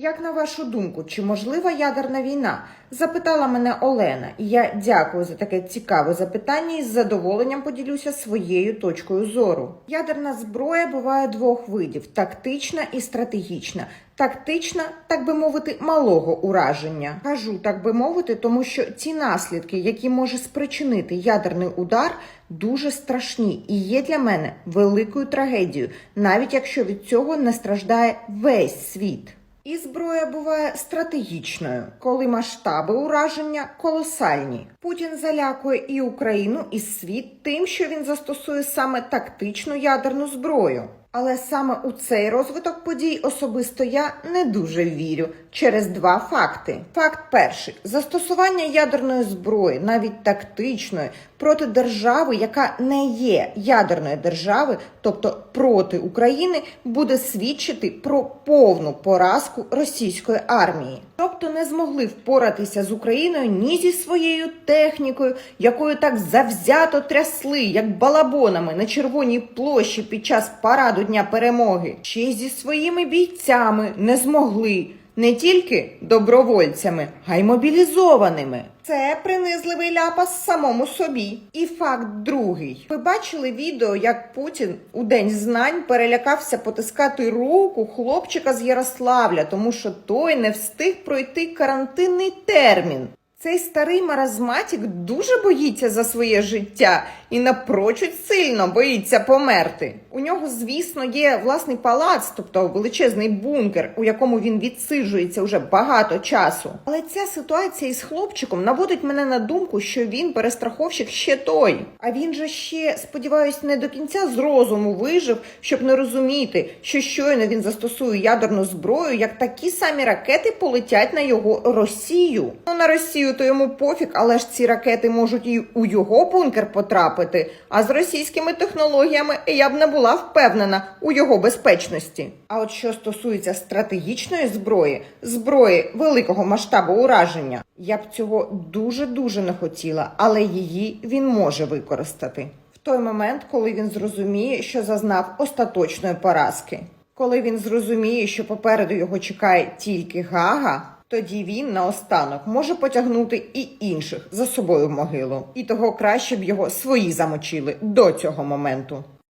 Як на вашу думку, чи можлива ядерна війна? Запитала мене Олена, і я дякую за таке цікаве запитання і з задоволенням поділюся своєю точкою зору. Ядерна зброя буває двох видів: тактична і стратегічна. Тактична, так би мовити, малого ураження. Кажу так би мовити, тому що ці наслідки, які може спричинити ядерний удар, дуже страшні і є для мене великою трагедією, навіть якщо від цього не страждає весь світ. І зброя буває стратегічною, коли масштаби ураження колосальні. Путін залякує і Україну, і світ тим, що він застосує саме тактичну ядерну зброю. Але саме у цей розвиток подій особисто я не дуже вірю через два факти. Факт перший: застосування ядерної зброї, навіть тактичної, проти держави, яка не є ядерною держави, тобто проти України, буде свідчити про повну поразку російської армії. Тобто не змогли впоратися з Україною ні зі своєю технікою, якою так завзято трясли, як балабонами на червоній площі під час параду Дня перемоги, ще й зі своїми бійцями не змогли. Не тільки добровольцями, а й мобілізованими. Це принизливий ляпас самому собі. І факт другий. Ви бачили відео, як Путін у день знань перелякався потискати руку хлопчика з Ярославля, тому що той не встиг пройти карантинний термін. Цей старий маразматік дуже боїться за своє життя і напрочуд сильно боїться померти. У нього, звісно, є власний палац, тобто величезний бункер, у якому він відсиджується вже багато часу. Але ця ситуація із хлопчиком наводить мене на думку, що він перестраховщик ще той. А він же ще, сподіваюсь, не до кінця з розуму вижив, щоб не розуміти, що щойно він застосує ядерну зброю, як такі самі ракети полетять на його Росію. Ну на Росію то йому пофіг, але ж ці ракети можуть і у його бункер потрапити. А з російськими технологіями я б не була впевнена у його безпечності. А от що стосується стратегічної зброї, зброї великого масштабу ураження, я б цього дуже дуже не хотіла, але її він може використати в той момент, коли він зрозуміє, що зазнав остаточної поразки. Коли він зрозуміє, що попереду його чекає тільки гага, тоді він наостанок може потягнути і інших за собою в могилу. І того краще б його свої замочили до цього моменту.